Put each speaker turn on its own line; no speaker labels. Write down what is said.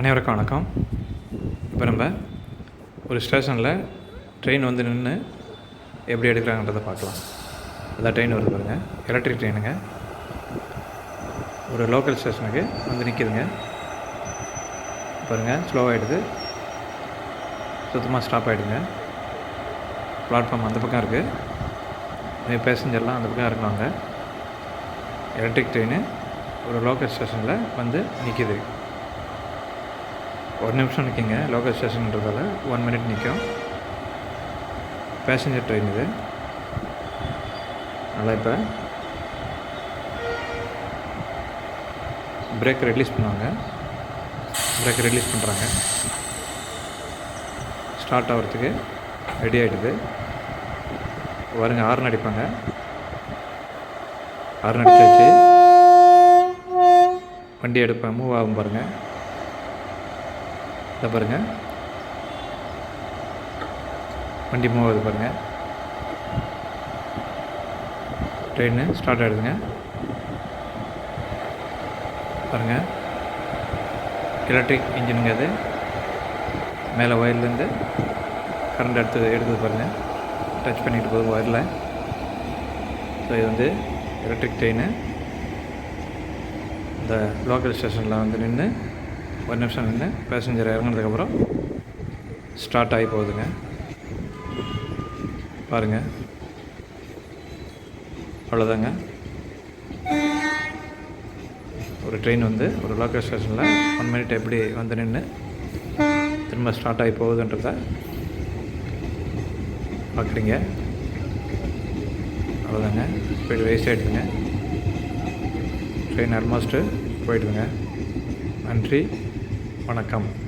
அனைவருக்கும் வணக்கம். இப்போ நம்ம ஒரு ஸ்டேஷனில் ட்ரெயின் வந்து நின்று எப்படி எடுக்கிறாங்கன்றதை பார்க்கலாம். அதான் ட்ரெயின் வருது பாருங்கள் எலக்ட்ரிக் ட்ரெயினுங்க. ஒரு லோக்கல் ஸ்டேஷனுக்கு வந்து நிற்கிதுங்க. பாருங்கள் ஸ்லோவாகிடுது சுத்தமாக ஸ்டாப் ஆகிடுங்க பிளாட்ஃபார்ம் அந்த பக்கம் இருக்குது பேசஞ்சர்லாம் அந்த பக்கம் இறங்குவாங்க. எலக்ட்ரிக் ட்ரெயின் ஒரு லோக்கல் ஸ்டேஷனில் வந்து நிற்கிது ஒரு நிமிஷம் நிற்கிங்க லோக்கல் ஸ்டேஷன்றதால ஒன் மினிட் நிற்கும். பேசஞ்சர் ட்ரெயின் இது. நல்லா இப்போ. பிரேக் ரிலீஸ் பண்ணுவாங்க. பிரேக் ரிலீஸ் பண்ணுறாங்க ஸ்டார்ட் ஆகிறதுக்கு ரெடி ஆகிடுது வருங்க ஹார்ன் அடிப்பாங்க. ஹார்ன் அடிச்சாச்சு. வண்டி எடுப்பேன் மூவ் ஆகும் பாருங்கள் இதை பாருங்கள் வண்டி மூவ் ஆகுது பாருங்கள் ட்ரெயின் ஸ்டார்ட் ஆகிடுதுங்க பாருங்கள் எலக்ட்ரிக் இன்ஜினுங்க அது. மேலே ஒயர்லேருந்து கரண்ட் எடுத்து எடுக்குது பாருங்கள் டச் பண்ணிட்டு போதும் ஒயரில் ஸோ இது வந்து எலக்ட்ரிக் ட்ரெயின் இந்த லோக்கல் ஸ்டேஷனில் வந்து நின்று ஒரு நிமிஷம் நின்று பேசஞ்சர் இறங்கினதுக்கப்புறம் ஸ்டார்ட் ஆகி போகுதுங்க. பாருங்கள் அவ்வளோதாங்க ஒரு ட்ரெயின் வந்து ஒரு லோக்கல் ஸ்டேஷனில் ஒன் மினிட் எப்படி வந்து நின்று திரும்ப ஸ்டார்ட் ஆகி போகுதுன்றத பார்க்குறீங்க அவ்வளோதாங்க போய்ட்டு வேஸ்ட் ஆகிடுதுங்க ட்ரெயின் ஆல்மோஸ்ட்டு போயிடுதுங்க. நன்றி. வணக்கம்.